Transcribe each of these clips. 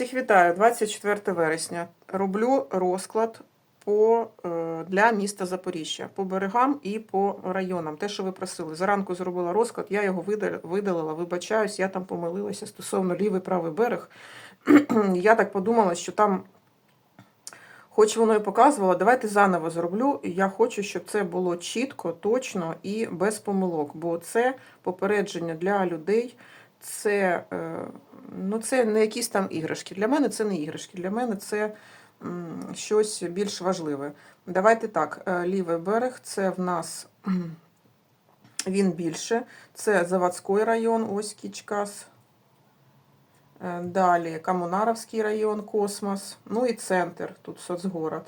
Всіх вітаю, 24 вересня. Роблю розклад по, е, для міста Запоріжжя по берегам і по районам. Те, що ви просили. Зранку зробила розклад, я його видалила, вибачаюсь, я там помилилася стосовно лівий правий берег. я так подумала, що там, хоч воно і показувало, давайте заново зроблю. Я хочу, щоб це було чітко, точно і без помилок, бо це попередження для людей. Це, е, ну, це не якісь там іграшки. Для мене це не іграшки. Для мене це щось більш важливе. Давайте так, е, лівий берег це в нас він більше. Це Заводський район, ось Кічкас. Е, Далі Комунаровський район, Космос. Ну і центр, тут соцгород.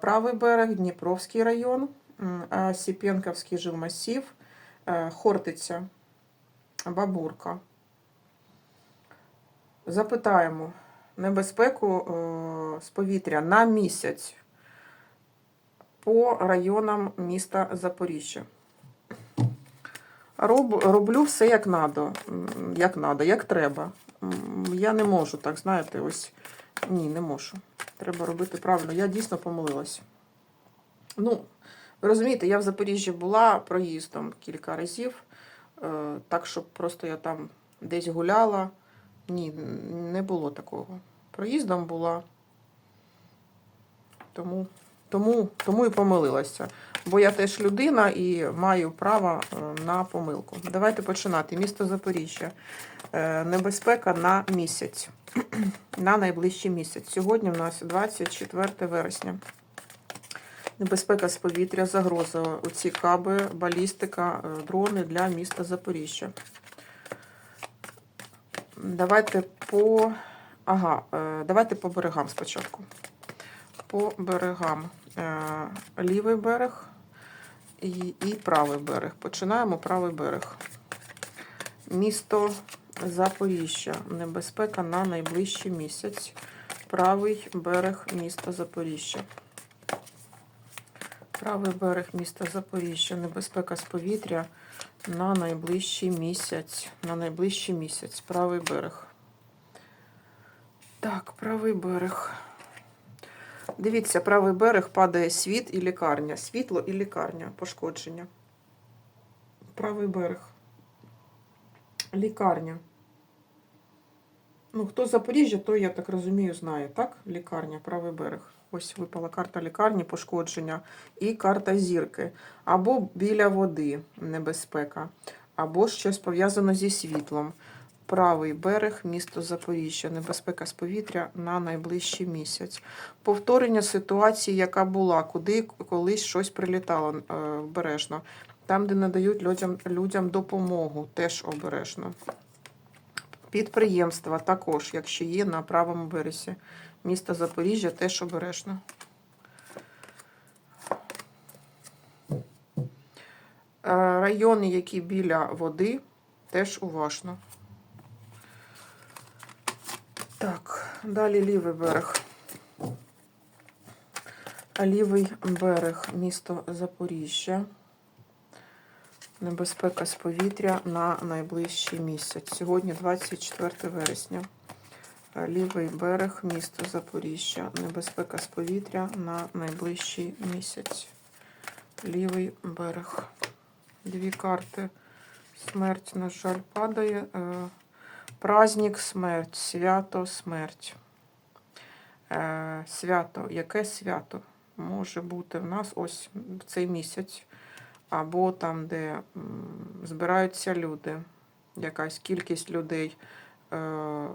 Правий берег, Дніпровський район, Сіпенковський жилмасів, Хортиця, Бабурка. Запитаємо небезпеку е, з повітря на місяць по районам міста Запоріжжя. Роб, роблю все як надо, як надо, як треба. Я не можу, так знаєте, ось ні, не можу. Треба робити правильно. Я дійсно помилилась. Ну, розумієте, я в Запоріжжі була проїздом кілька разів, так щоб просто я там десь гуляла. Ні, не було такого. Проїздом була. Тому, тому, тому і помилилася. Бо я теж людина і маю право е, на помилку. Давайте починати. Місто Запоріжжя. Е, Небезпека на місяць. на найближчий місяць. Сьогодні в нас 24 вересня. Небезпека з повітря, загроза. Оці каби, балістика, е, дрони для міста Запоріжжя. Давайте по. Ага, е, давайте по берегам спочатку. По берегам. Е, Лівий берег і, і правий берег. Починаємо правий берег. Місто Запоріжжя. Небезпека на найближчий місяць. Правий берег міста Запоріжжя. Правий берег міста Запоріжжя. Небезпека з повітря на найближчий місяць. На найближчий місяць. Правий берег. Так, правий берег. Дивіться, правий берег падає світ і лікарня. Світло і лікарня. Пошкодження. Правий берег. Лікарня. Ну, хто Запоріжжя, то, я так розумію, знає, так? Лікарня, правий берег. Ось випала карта лікарні, пошкодження і карта зірки. Або біля води небезпека, або щось пов'язано зі світлом. Правий берег, місто Запоріжжя, небезпека з повітря на найближчий місяць. Повторення ситуації, яка була, куди колись щось прилітало е, обережно. Там, де надають людям, людям допомогу, теж обережно. Підприємства також, якщо є на правому березі. Міста Запоріжжя теж обережно. Е, Райони, які біля води, теж уважно. Так, далі лівий берег. Лівий берег, місто Запоріжжя. Небезпека з повітря на найближчий місяць. Сьогодні 24 вересня. Лівий берег, місто Запоріжжя. Небезпека з повітря на найближчий місяць. Лівий берег. Дві карти. Смерть, на жаль, падає. Е, Праздник, смерть, свято, смерть. Е, Свято. Яке свято може бути в нас ось в цей місяць? Або там, де збираються люди, якась кількість людей, е,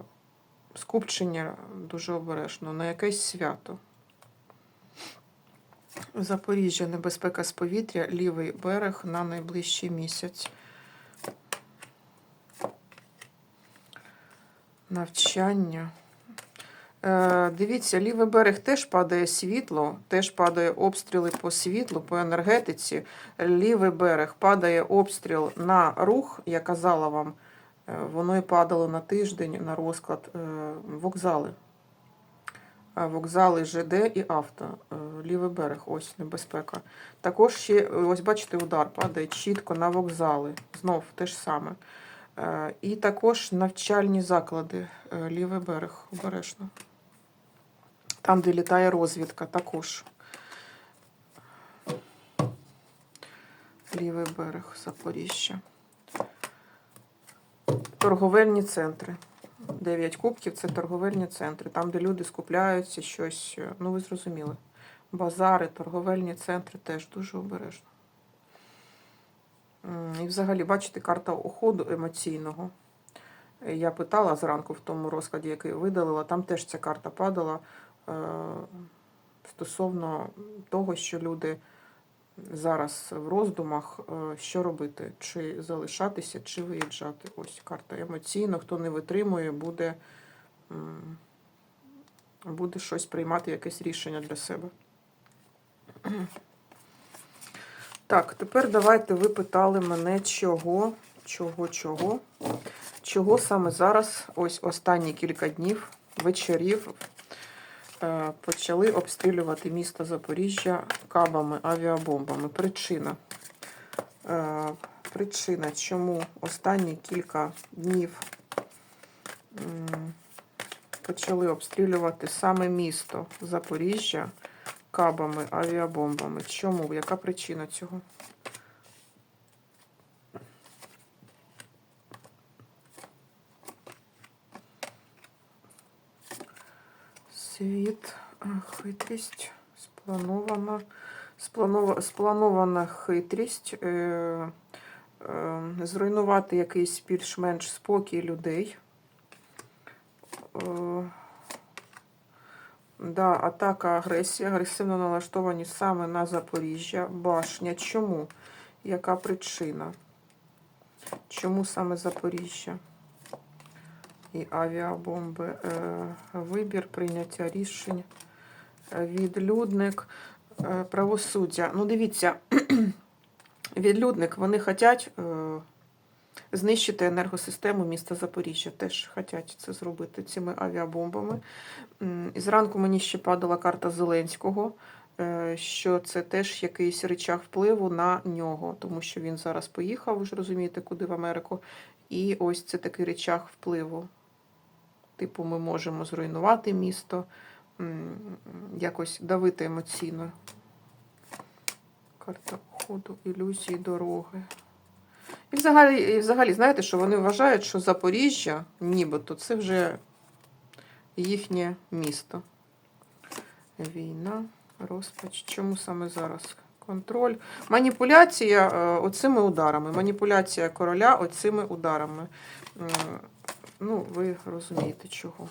скупчення дуже обережно, на якесь свято. Запоріжжя, небезпека з повітря, лівий берег на найближчий місяць. Навчання. Е, дивіться, лівий берег теж падає світло, теж падає обстріли по світлу, по енергетиці. Лівий берег падає обстріл на рух, я казала вам, воно і падало на тиждень на розклад е, вокзали. Е, Вокзали ЖД і авто. Е, Лівий берег, ось небезпека. Також ще, ось бачите, удар падає чітко на вокзали. Знов те ж саме. Е, І також навчальні заклади, е, лівий берег, обережно. Там, де літає розвідка, також. Лівий берег Запоріжжя. Торговельні центри. Дев'ять кубків це торговельні центри, там, де люди скупляються щось. е, Ну, ви зрозуміли. Базари, торговельні центри теж дуже обережно. І взагалі, бачите, карта уходу емоційного. Е, Я питала зранку в тому розкладі, який видалила, там теж ця карта падала е, стосовно того, що люди зараз в роздумах, е, що робити, чи залишатися, чи виїжджати. Ось карта емоційно, хто не витримує, буде, буде щось приймати, якесь рішення для себе. Так, тепер давайте ви питали мене, чого, чого, чого, чого саме зараз, ось останні кілька днів, вечорів, почали обстрілювати місто Запоріжжя кабами, авіабомбами. Причина. Е, Причина, чому останні кілька днів почали обстрілювати саме місто Запоріжжя кабами, авіабомбами. Чому? Яка причина цього? Світ, хитрість, спланована, спланова, спланована хитрість, е, е, зруйнувати якийсь більш-менш спокій людей. Е, Да, атака, агресія, агресивно налаштовані саме на Запоріжжя, башня. Чому? Яка причина? Чому саме Запоріжжя? І авіабомби, е, вибір, прийняття рішень, е, відлюдник, е, правосуддя. Ну, дивіться, відлюдник, вони хочуть знищити енергосистему міста Запоріжжя. Теж хочуть це зробити цими авіабомбами. І зранку мені ще падала карта Зеленського, що це теж якийсь речах впливу на нього, тому що він зараз поїхав, ви ж розумієте, куди в Америку. І ось це такий речах впливу. Типу, ми можемо зруйнувати місто, якось давити емоційно. Карта ходу, ілюзії, дороги. І взагалі, і взагалі, знаєте, що вони вважають, що Запоріжжя, нібито, це вже їхнє місто. Війна, розпач. Чому саме зараз? Контроль. Маніпуляція е, оцими ударами. Маніпуляція короля оцими ударами. Ну, ви розумієте, чого.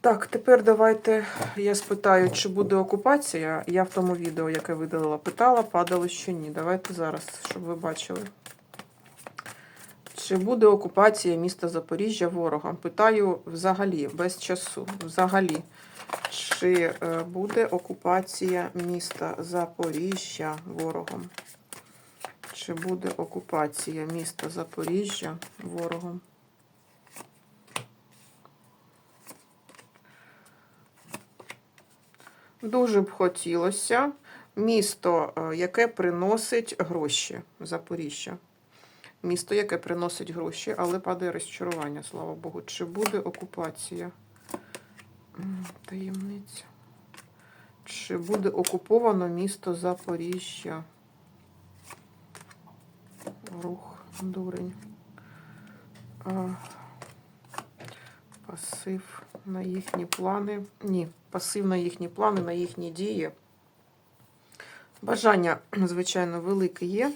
Так, тепер давайте я спитаю, чи буде окупація. Я в тому відео, яке видалила, питала, падало, що ні. Давайте зараз, щоб ви бачили. Чи буде окупація міста Запоріжжя ворогом? Питаю взагалі, без часу. Взагалі, чи е, буде окупація міста Запоріжжя ворогом? Чи буде окупація міста Запоріжжя ворогом? Дуже б хотілося місто, е, яке приносить гроші Запоріжжя. Місто, яке приносить гроші, але падає розчарування, слава Богу. Чи буде окупація? Таємниця. Чи буде окуповано місто Запоріжжя? Рух, дурень. Пасив на їхні плани. Ні, пасив на їхні плани, на їхні дії. Бажання, звичайно, велике є,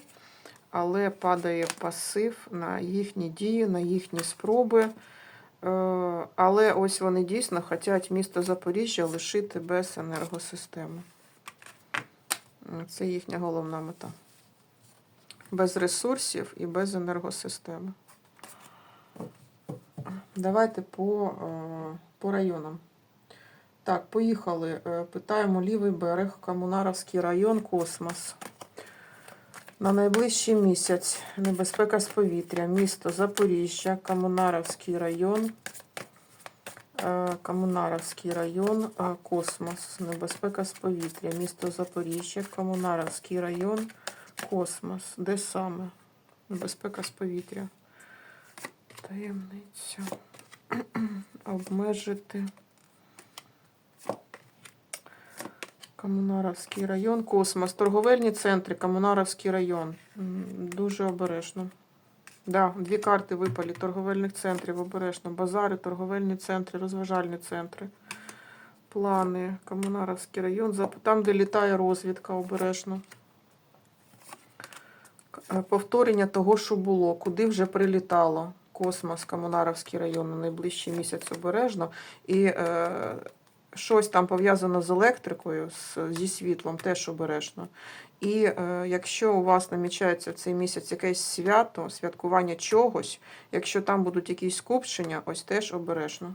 але падає пасив на їхні дії, на їхні спроби. Е, Але ось вони дійсно хочуть місто Запоріжжя лишити без енергосистеми. Це їхня головна мета. Без ресурсів і без енергосистеми. Давайте по, е, по районам. Так, поїхали. Е, Питаємо лівий берег, Комунаровський район, космос. На найближчий місяць небезпека з повітря, місто Запоріжжя, Комунаровський район. Е, Комунаровський район, космос, небезпека з повітря, місто Запоріжжя, Комунаровський район, Космос. Де саме? Небезпека з повітря. Таємниця. Обмежити. Комунаровський район. Космос. Торговельні центри. Комунаровський район. Дуже обережно. Да, дві карти випали торговельних центрів обережно. Базари, торговельні центри, розважальні центри. Плани, Комунаровський район. Там, де літає розвідка, обережно. Е, Повторення того, що було, куди вже прилітало. Космос, Комунаровський район на найближчий місяць обережно. І е, щось там пов'язано з електрикою, з, зі світлом, теж обережно. І е, якщо у вас намічається в цей місяць якесь свято, святкування чогось, якщо там будуть якісь скупчення, ось теж обережно.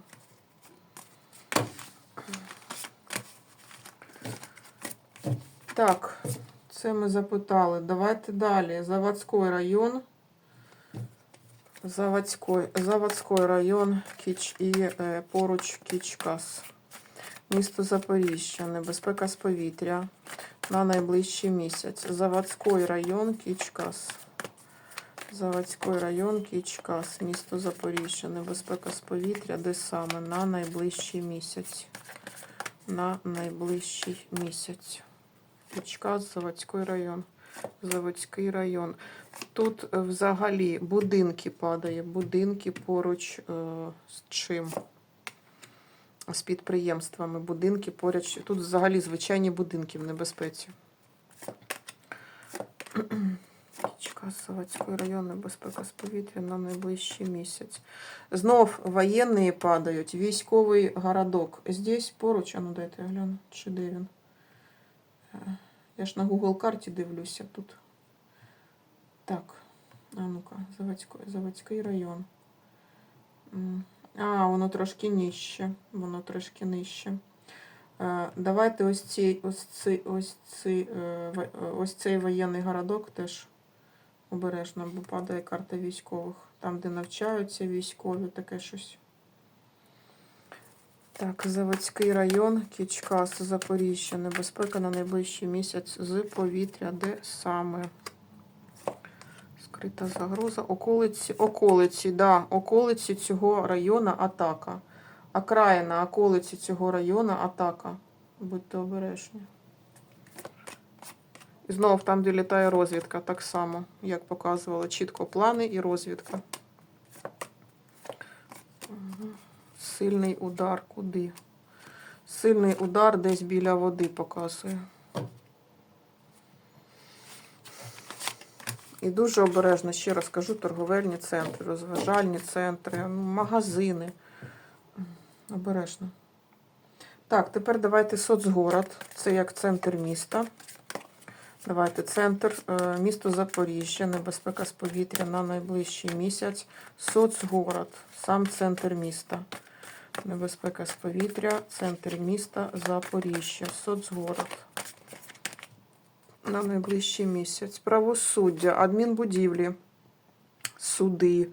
Так, це ми запитали. Давайте далі. Заводський район. Заводський, Заводський район Кіч і е, поруч Кічкас. Місто Запоріжжя. Небезпека з повітря на найближчий місяць. Заводський район Кічкас. Заводський район Кічкас. Місто Запоріжжя. Небезпека з повітря. Де саме? На найближчий місяць. На найближчий місяць. Кічкас, Заводський район. Заводський район. Тут е, взагалі будинки падає. Будинки поруч е, з чим? З підприємствами. Будинки поряд. з- Тут взагалі звичайні будинки в небезпеці. Заводський район, небезпека з повітря на найближчий місяць. Знов воєнні падають. Військовий городок. Здесь поруч, а ну дайте я гляну, чи де він. Я ж на Google карті дивлюся тут. Так, а ну-ка, Заводський, Заводський район. А, воно трошки нижче. Воно трошки нижче. Е, Давайте ось ці, ось ці, ось во- е, ось цей воєнний городок теж обережно, бо падає карта військових. Там, де навчаються військові, таке щось. Так, Заводський район, Кічкас, Запоріжжя. Небезпека на найближчий місяць з повітря. Де саме? Скрита загроза. Околиці, околиці, да, околиці цього району атака. Окраїна околиці цього району атака. Будьте обережні. І знов там, де літає розвідка, так само, як показувала, чітко плани і розвідка. Сильний удар куди? Сильний удар десь біля води показує. І дуже обережно, ще раз кажу, торговельні центри, розважальні центри, ну, магазини. Обережно. Так, тепер давайте соцгород. Це як центр міста. Давайте центр, е, місто Запоріжжя, небезпека з повітря на найближчий місяць. Соцгород, сам центр міста. Небезпека з повітря, центр міста Запоріжжя. Соцгород. На найближчий місяць. Правосуддя, адмінбудівлі, суди,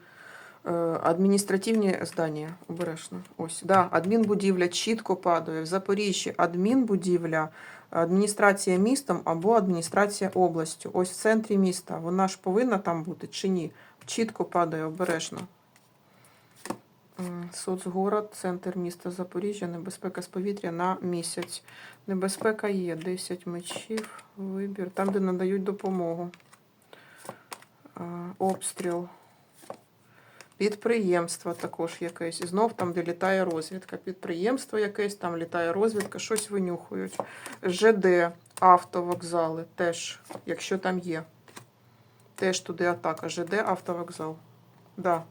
е, адміністративні здання. Обережно. Ось, да, адмінбудівля чітко падає. В Запоріжжі адмінбудівля, адміністрація містом або адміністрація областю. Ось в центрі міста. Вона ж повинна там бути чи ні? Чітко падає обережно. Соцгород, центр міста Запоріжжя, небезпека з повітря на місяць. Небезпека є 10 мечів, вибір, там, де надають допомогу. Обстріл. Підприємство також якесь. Знов там, де літає розвідка. Підприємство якесь, там літає розвідка, щось винюхують. ЖД, автовокзали теж, якщо там є. Теж туди атака. ЖД, автовокзал. Да.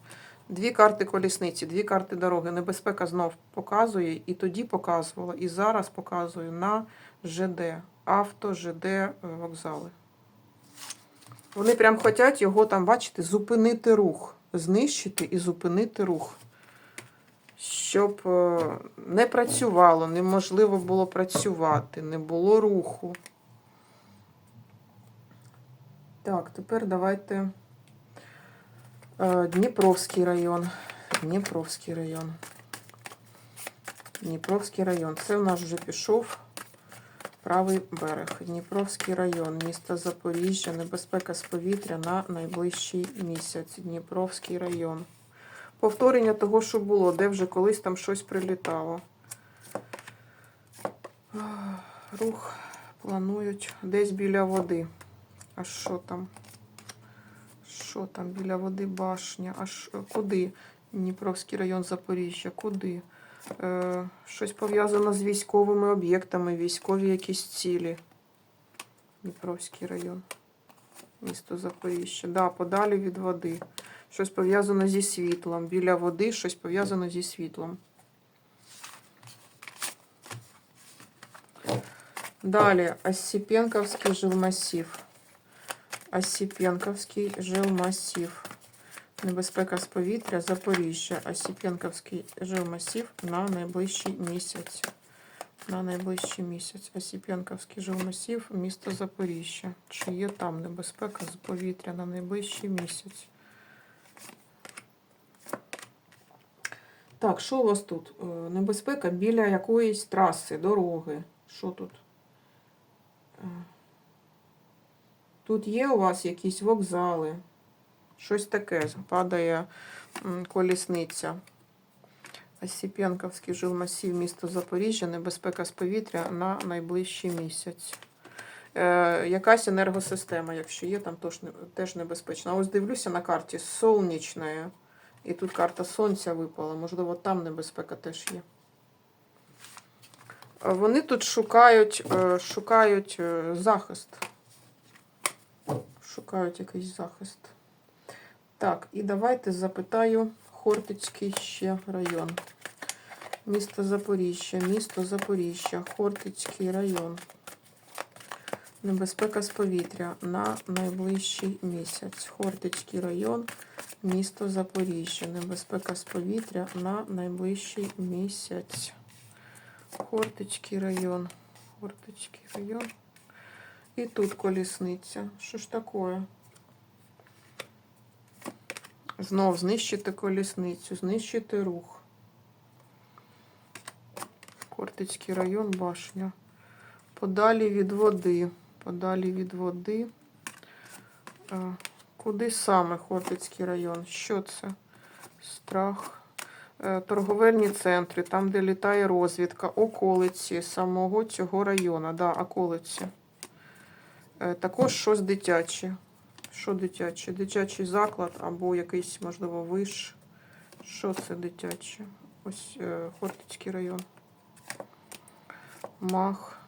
Дві карти колісниці, дві карти дороги. Небезпека знов показує, і тоді показувала, і зараз показую на ЖД. Авто, ЖД, е, вокзали. Вони прям хочуть його там, бачите, зупинити рух. Знищити і зупинити рух. Щоб е, не працювало, неможливо було працювати, не було руху. Так, тепер давайте. Е, Дніпровський район. Дніпровський район. Дніпровський район. Це в нас вже пішов. правий берег, Дніпровський район, місто Запоріжжя, небезпека з повітря на найближчий місяць. Дніпровський район. Повторення того, що було, де вже колись там щось прилітало. Рух планують десь біля води. А що там? Що там біля води башня? Аж куди? Дніпровський район Запоріжжя. Куди? Е, щось пов'язано з військовими об'єктами, військові якісь цілі. Дніпровський район. Місто Запоріжжя. Да, подалі від води. Щось пов'язано зі світлом. Біля води щось пов'язано зі світлом. Далі Осіпенковський жилмасів. Осіпенковський жилмасів. Небезпека з повітря, Запоріжжя, Осіпенковський жилмасів на найближчий місяць. На найближчий місяць. Осіпенковський жилмасів, місто Запоріжжя. Чи є там небезпека з повітря на найближчий місяць? Так, що у вас тут? Е, Небезпека біля якоїсь траси, дороги. Що тут? Тут є у вас якісь вокзали. Щось таке. Падає колісниця. Осіпенковський жилмасів, місто Запоріжжя, небезпека з повітря на найближчий місяць. Е, якась енергосистема, якщо є, там теж, не- теж небезпечно. А ось дивлюся на карті сонячна. І тут карта сонця випала. Можливо, там небезпека теж є. Вони тут шукають, е, шукають е, захист. Шукають якийсь захист. Так, і давайте запитаю Хортицький ще район. Місто Запоріжжя, місто Запоріжжя, Хортицький район. Небезпека з повітря на найближчий місяць. Хортицький район, місто Запоріжжя. Небезпека з повітря на найближчий місяць. Хортицький район. Хортицький район. І тут колісниця. Що ж таке? Знов знищити колісницю, знищити рух. Кортицький район, башня. Подалі від води. Подалі від води. Куди саме Хортицький район? Що це? Страх. Е, Торговельні центри, там, де літає розвідка, околиці самого цього району. Да, околиці. Е, Також щось дитяче. Що дитяче? Дитячий заклад або якийсь, можливо, виш. Що це дитяче? Ось е, Хортицький район. Мах.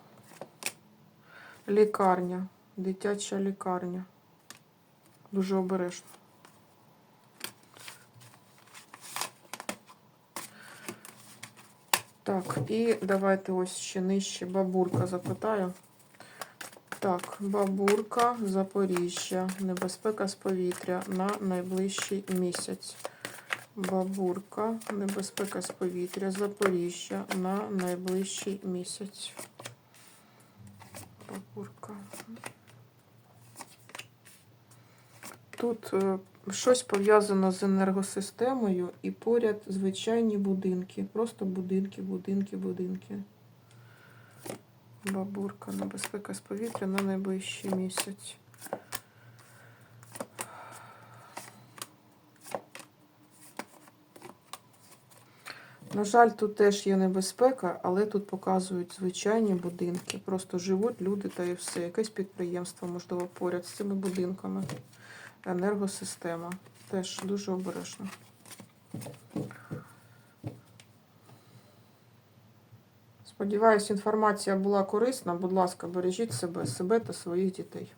Лікарня. Дитяча лікарня. Дуже обережно. Так, і давайте ось ще нижче бабурка запитаю. Так, бабурка, Запоріжжя. Небезпека з повітря на найближчий місяць. Бабурка, небезпека з повітря, Запоріжжя на найближчий місяць. Бабурка. Тут е, щось пов'язано з енергосистемою і поряд звичайні будинки. Просто будинки, будинки, будинки. Бабурка, небезпека з повітря на найближчий місяць. На жаль, тут теж є небезпека, але тут показують звичайні будинки. Просто живуть люди та і все. Якесь підприємство, можливо, поряд з цими будинками. Енергосистема. Теж дуже обережно. Сподіваюсь, інформація була корисна. Будь ласка, бережіть себе, себе та своїх дітей.